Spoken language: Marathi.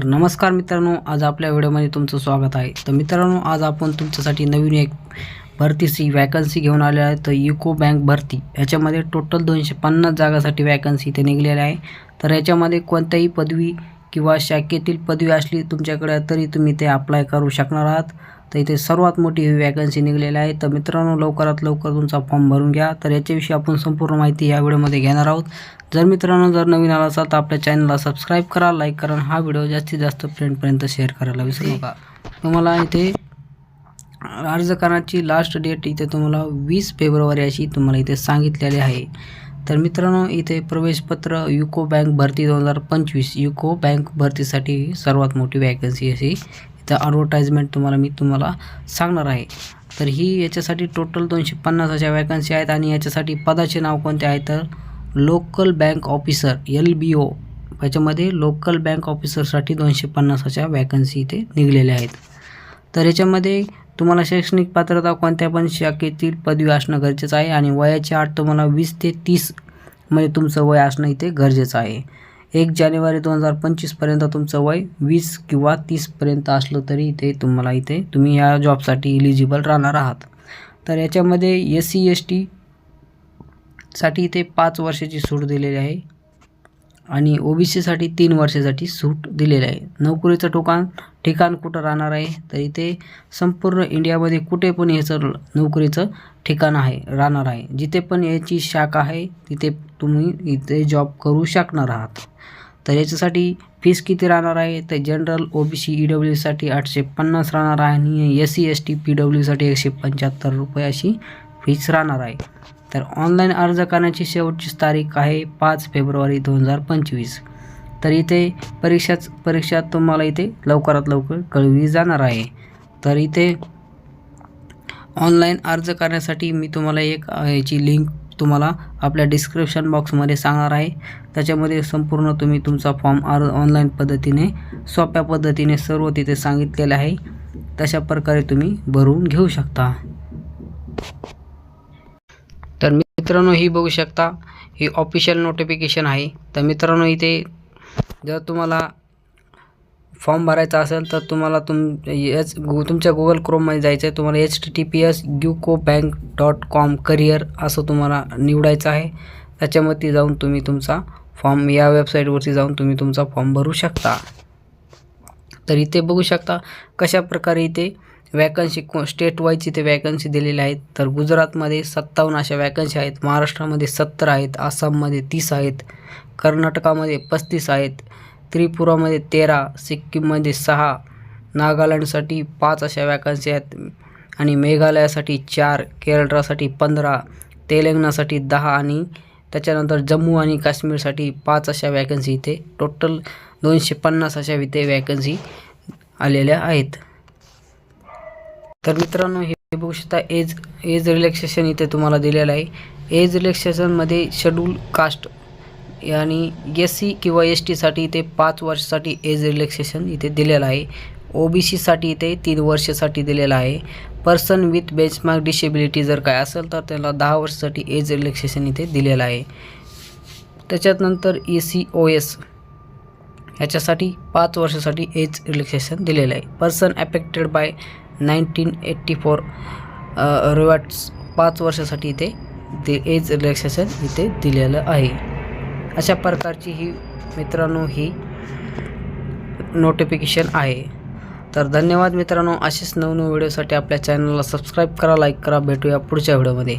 तर नमस्कार मित्रांनो आज आपल्या व्हिडिओमध्ये तुमचं स्वागत आहे. तर मित्रांनो आज आपण तुमच्यासाठी नवीन एक भरतीची वॅकन्सी घेऊन आलेलं आहे. तर युको बँक भरती याच्यामध्ये टोटल दोनशे पन्नास जागासाठी वॅकन्सी इथे निघलेल्या आहे. तर याच्यामध्ये कोणत्याही पदवी किंवा शाखेतील पदवी असली तुमच्याकडे तरी तुम्ही ते अप्लाय करू शकणार आहात. तर इथे सर्वात मोठी ही वॅकन्सी निघलेली आहे. तर मित्रांनो लवकरात लवकर तुमचा फॉर्म भरून घ्या. तर याच्याविषयी आपण संपूर्ण माहिती या व्हिडिओमध्ये घेणार आहोत. जर मित्रांनो जर नवीन आला असाल तर आपल्या चॅनलला सबस्क्राईब करा लाईक करा हा व्हिडिओ जास्तीत जास्त फ्रेंडपर्यंत शेअर करायला विसरू नका. तुम्हाला इथे अर्ज करण्याची लास्ट डेट इथे तुम्हाला वीस फेब्रुवारी अशी तुम्हाला इथे सांगितलेली आहे. तर मित्रांनो इथे प्रवेशपत्र युको बँक भरती दोन हजार पंचवीस. युको बँक भरतीसाठी सर्वात मोठी वॅकन्सी अशी इथं ॲडव्हर्टाईजमेंट तुम्हाला मी तुम्हाला सांगणार आहे. तर ही याच्यासाठी टोटल दोनशे पन्नास अशा वॅकन्सी आहेत आणि याच्यासाठी पदाचे नाव कोणते आहे तर local bank officer L B O याच्यामध्ये लोकल बँक ऑफिसरसाठी दोनशे पन्नास अशा वॅकन्सी इथे निघलेल्या आहेत. तर याच्यामध्ये तुम्हाला शैक्षणिक पात्रता कोणत्या पण शाखेतील पदवी असणं गरजेचं आहे आणि वयाची आठ तुम्हाला वीस ते तीसमध्ये तुमचं वय असणं इथे गरजेचं आहे. एक जानेवारी दोन हजार पंचवीसपर्यंत तुमचं वय वीस किंवा तीसपर्यंत असलं तरी इथे तुम्हाला इथे तुम्ही या जॉबसाठी इलिजिबल राहणार आहात. तर याच्यामध्ये एस सी एस टी साठी इथे पाच वर्षाची सूट दिलेली आहे आणि ओ बी सीसाठी तीन वर्षासाठी सूट दिलेली आहे. नोकरीचं ठिकाण ठिकाण कुठं राहणार आहे? तर इथे संपूर्ण इंडियामध्ये कुठे पण याचं नोकरीचं ठिकाण आहे राहणार आहे. जिथे पण याची शाखा आहे तिथे तुम्ही इथे जॉब करू शकणार आहात. तर याच्यासाठी फीस किती राहणार आहे? तर general O B C E डब्ल्यूसाठी आठशे पन्नास राहणार आहे आणि S C S T P डब्ल्यूसाठी एकशे पंच्याहत्तर रुपये अशी फीस राहणार आहे. तर ऑनलाईन अर्ज करण्याची शेवटची तारीख आहे पाच फेब्रुवारी दोन हजार पंचवीस. तर इथे परीक्षाच परीक्षा तुम्हाला इथे लवकरात लवकर कळवली जाणार आहे. तर इथे ऑनलाईन अर्ज करण्यासाठी मी तुम्हाला एक याची लिंक तुम्हाला आपल्या डिस्क्रिप्शन बॉक्समध्ये सांगणार आहे. त्याच्यामध्ये संपूर्ण तुम्ही तुमचा फॉर्म आर ऑनलाईन पद्धतीने सोप्या पद्धतीने सर्व तिथे सांगितलेलं आहे. तशा प्रकारे तुम्ही भरून घेऊ शकता. तर मित्रांनो ही बघू शकता ही ऑफिशियल नोटिफिकेशन आहे. तर मित्रांनो इथे जर तुम्हाला फॉर्म भरायचा असेल तर तुम्हाला तुम एच गु तुमच्या गुगल क्रोममध्ये जायचं आहे. तुम्हाला H T T P S ग्युको bank dot com career असं तुम्हाला निवडायचं आहे. त्याच्यामध्ये जाऊन तुम्ही तुमचा फॉर्म या वेबसाईटवरती जाऊन तुम्ही तुमचा फॉर्म भरू शकता. तर इथे बघू शकता कशा प्रकारे इथे वॅकन्सी को स्टेट वाईज इथे वॅकन्सी दिलेल्या आहेत. तर गुजरातमध्ये सत्तावन्न अशा वॅकन्सी आहेत. महाराष्ट्रामध्ये सत्तर आहेत. आसाममध्ये तीस आहेत. कर्नाटकामध्ये पस्तीस आहेत. त्रिपुरामध्ये तेरा सिक्कीममध्ये सहा नागालँडसाठी पाच अशा वॅकन्सी आहेत आणि मेघालयासाठी चार केरळसाठी पंधरा तेलंगणासाठी दहा आणि त्याच्यानंतर जम्मू आणि काश्मीरसाठी पाच अशा वॅकन्सी इथे. टोटल दोनशे पन्नास अशा इथे वॅकन्सी आलेल्या आहेत. तर मित्रांनो हे बघू शकता एज एज रिलॅक्सेशन इथे तुम्हाला दिलेलं आहे. एज रिलॅक्सेशनमध्ये शेड्यूल कास्ट आणि एस सी किंवा एस टीसाठी इथे पाच वर्षासाठी एज रिलॅक्सेशन इथे दिलेलं आहे. ओ बी सीसाठी इथे तीन वर्षासाठी दिलेलं आहे. पर्सन विथ बेंचमार्क डिसेबिलिटी जर काय असेल तर त्याला दहा वर्षासाठी एज रिलॅक्सेशन इथे दिलेलं आहे. त्याच्यात नंतर ई सी ओ एस ह्याच्यासाठी पाच वर्षासाठी एज रिलॅक्सेशन दिलेलं आहे. Person affected by nineteen eighty four riots पाच वर्षासाठी इथे ते एज रिलॅक्सेशन इथे दिलेलं आहे. अशा प्रकारची ही मित्रांनो ही नोटिफिकेशन आहे. तर धन्यवाद मित्रांनो असेच नवनवीन व्हिडिओसाठी आपल्या चॅनलला सबस्क्राईब करा लाईक करा भेटूया पुढच्या व्हिडिओमध्ये